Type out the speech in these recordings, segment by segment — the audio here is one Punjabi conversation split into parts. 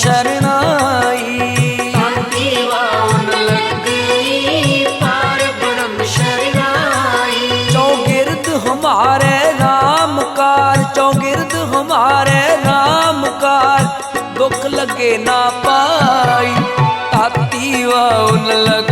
ਸ਼ਰਨਾਈ दुख लगे ना पाई ताती वाउन लग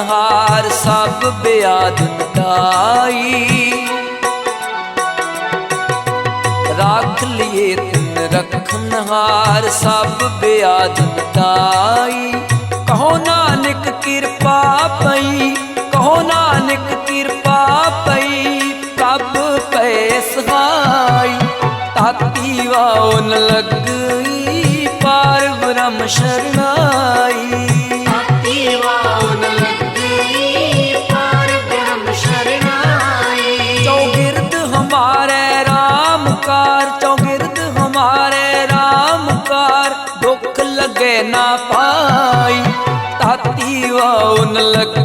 ਅਨਹਾਰ ਸਭ ਬਿਆਦਤ ਦਾਈ ਰੱਖ ਲਿਏ ਤਿੰਨ ਰਖਨਹਾਰ ਸਭ ਬਿਆਦਤ ਦਾਈ ਕਹੋ ਨਾਨਕ ਕਿਰਪਾ ਪਈ, ਕਹੋ ਨਾਨਕ ਕਿਰਪਾ ਪਈ, ਪ੍ਰਭ ਪੈ ਸਹਾਈ ਤਾਤੀ ਵਾਉਨ ਲੱਗਈ ਪਾਰ ਬ੍ਰਹਮ ਸ਼ਰਨਾਈ। ਆਉਣ ਲੱਗ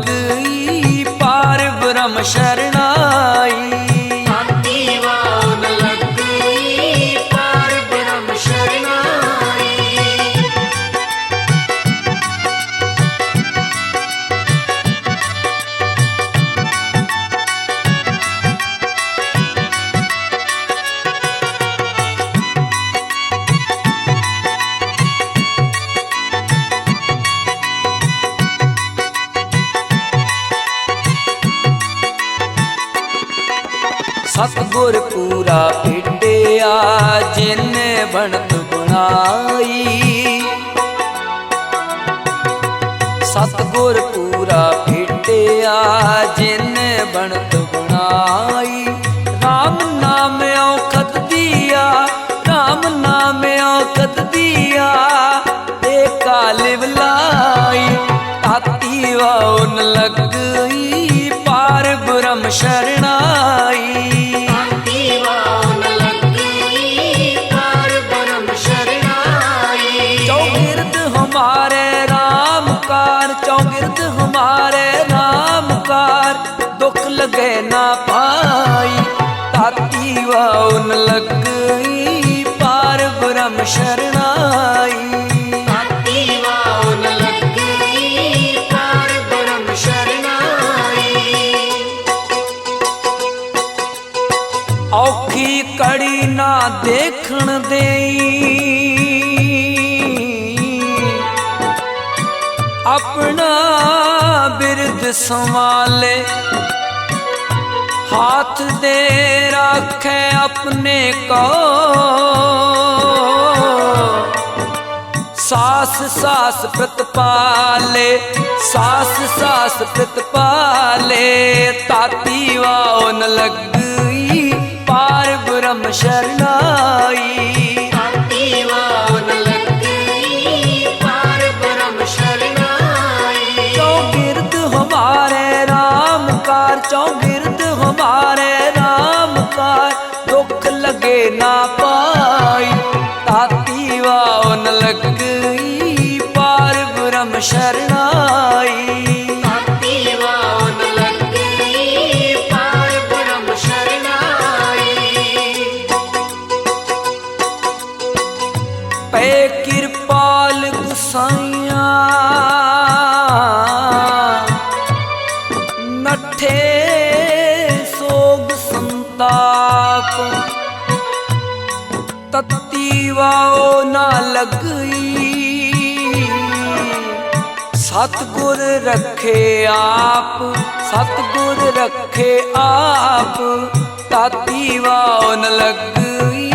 ਕੌਣ ਲੱਗਈ, ਪਾਰ ਬ੍ਰਹਮ ਸ਼ਰਣਾਈ। ਆਂਤੀ ਪਾਰ ਬ੍ਰਹਮ ਸ਼ਰਣਾਈ ਚੌਗਿਰਦ ਹਮਾਰੇ ਨਾਮਕਾਰ ਚੌਗਿਰਦ ਹਮਾਰੇ ਨਾਮਕਾਰ ਦੁੱਖ ਲਗੇ ਨਾ ਪਾਈ। ਤਾਤੀ ਵਾਉਣ ਲੱਗ ਸੰਵਾਲੇ हाथ दे रखे अपने को सास सास प्रतपाले सास सास प्रतपाले ताती वाओ न लगी पार ब्रह्म शरणाई ਕਿਰਪਾਲ ਗੁਸਾਈਆ। ਨੱਠੇ ਸੋਗ ਸੰਤਾਪ। ਤਤੀ ਨਾ ਲੱਗਈ। ਸਤਗੁਰ ਰੱਖੇ ਆਪ, ਸਤਗੁਰ ਰੱਖੇ ਆਪ। ਤਾਤੀ ਵਾਉ ਨ ਲੱਗਈ।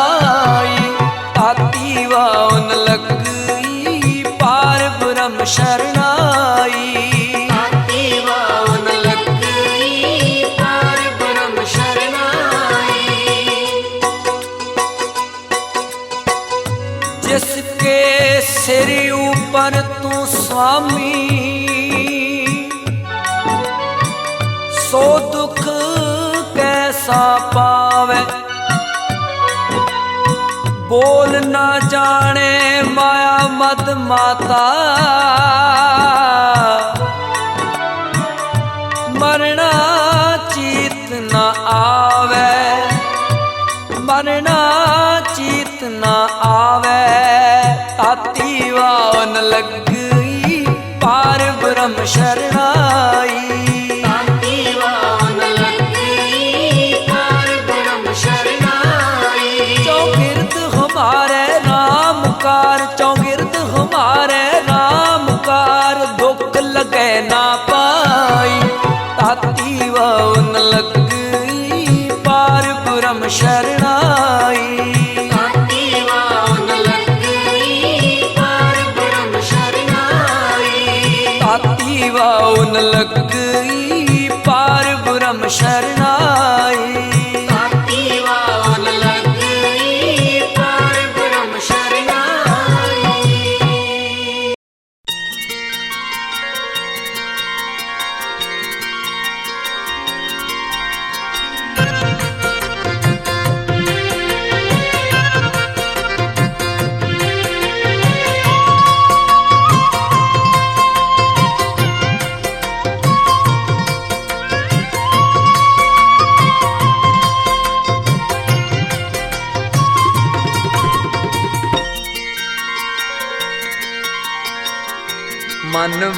মাতা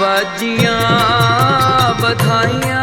ਵਾਜੀਆਂ ਵਧਾਈਆਂ।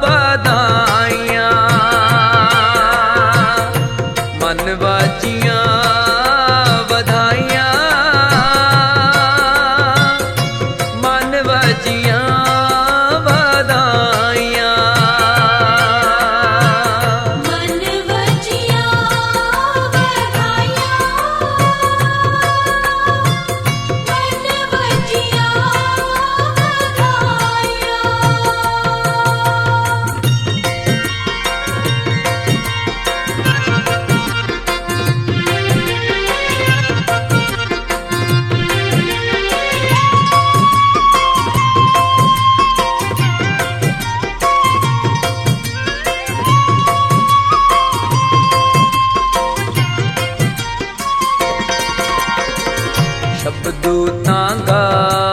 ਵਜੀਆਂ ਸ਼ਬਦੂ ਤਾਂ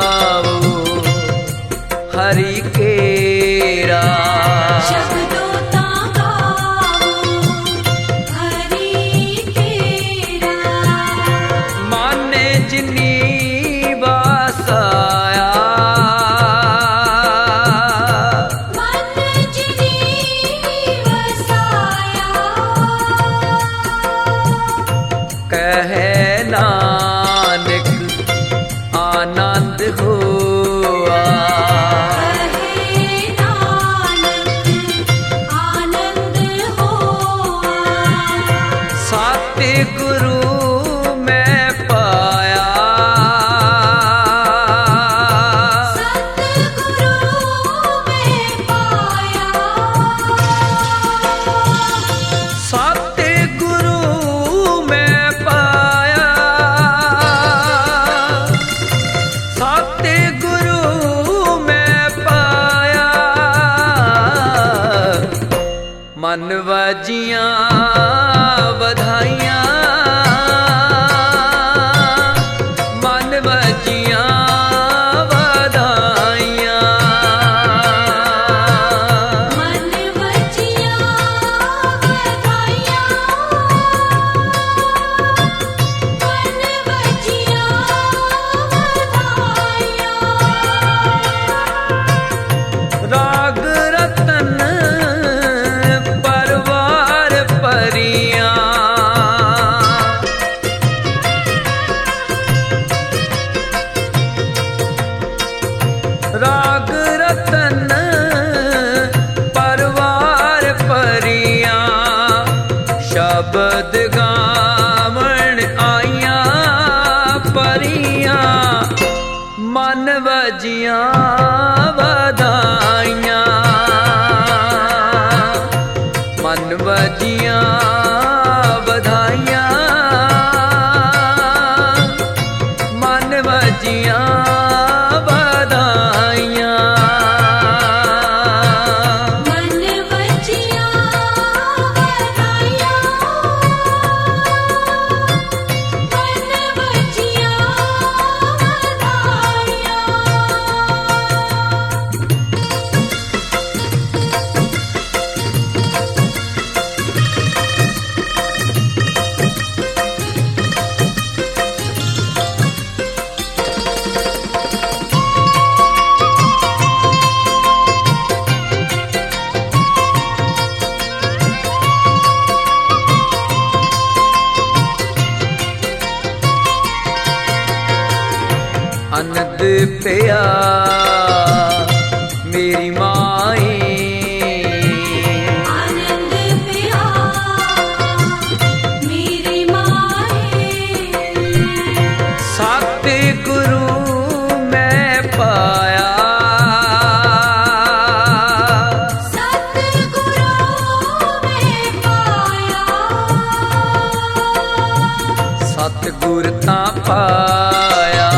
ਪਾਇਆ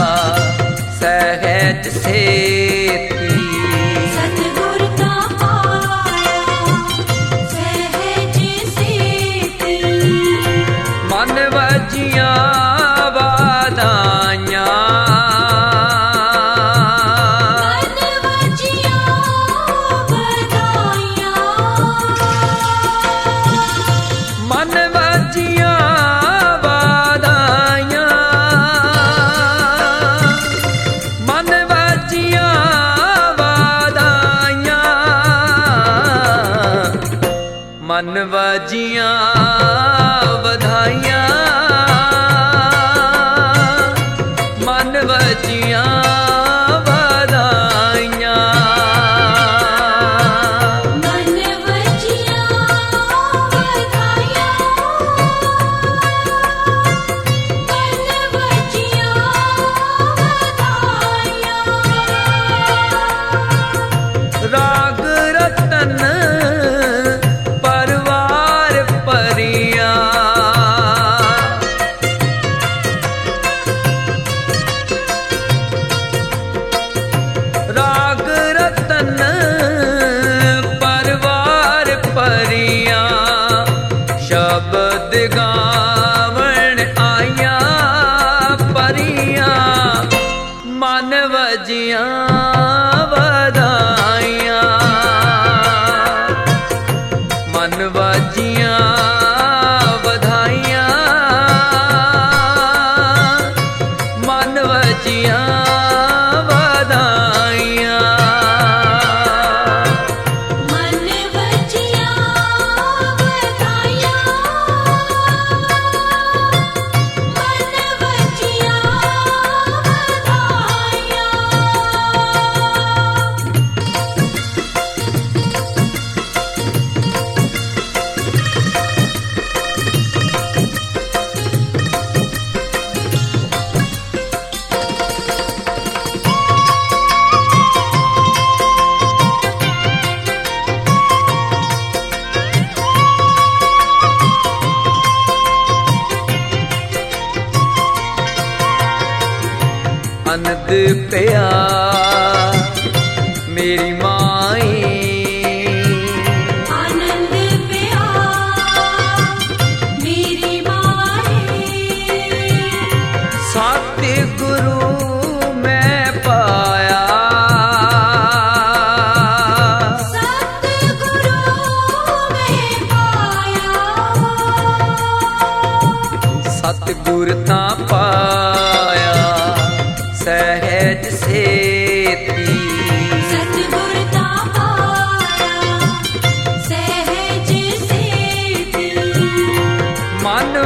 ਸਹਿਜ ਸੇ ਦੁਨੀਆ। ਮਨ ਵਜਿਆ ਵਦਾ पे आ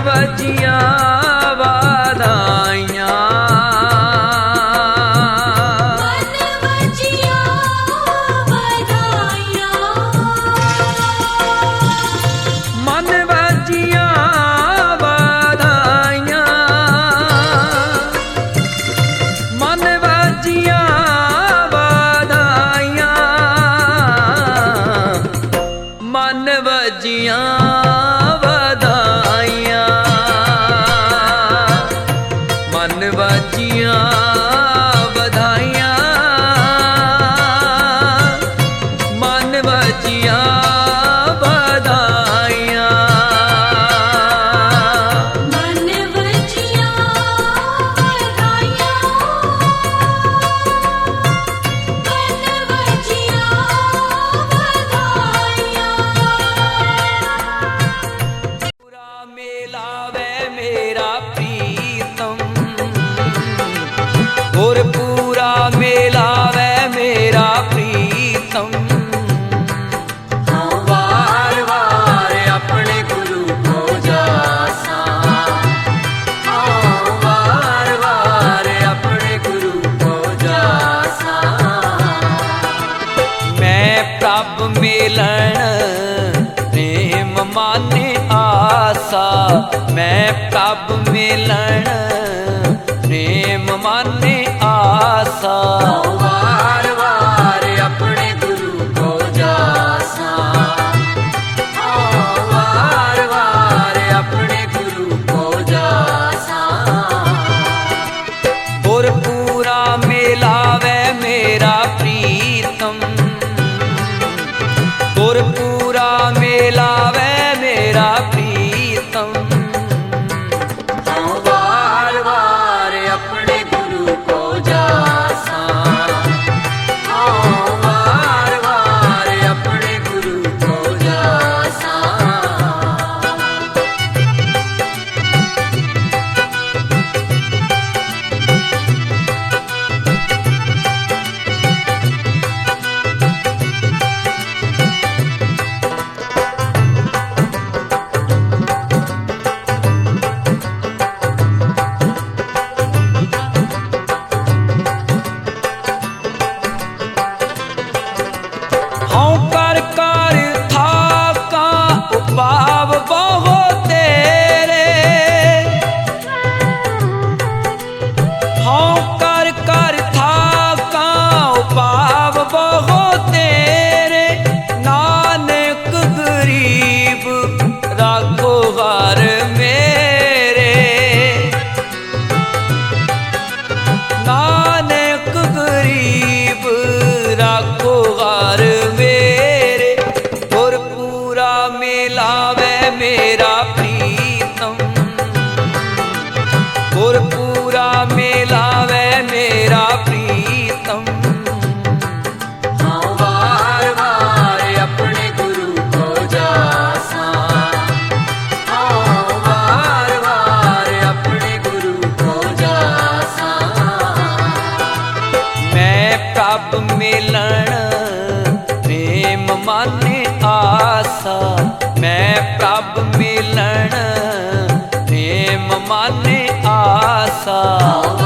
ਵਜੀਆਂ ਵਾਦਾਈਆਂ। ਮਾਨੇ ਆਸਾ।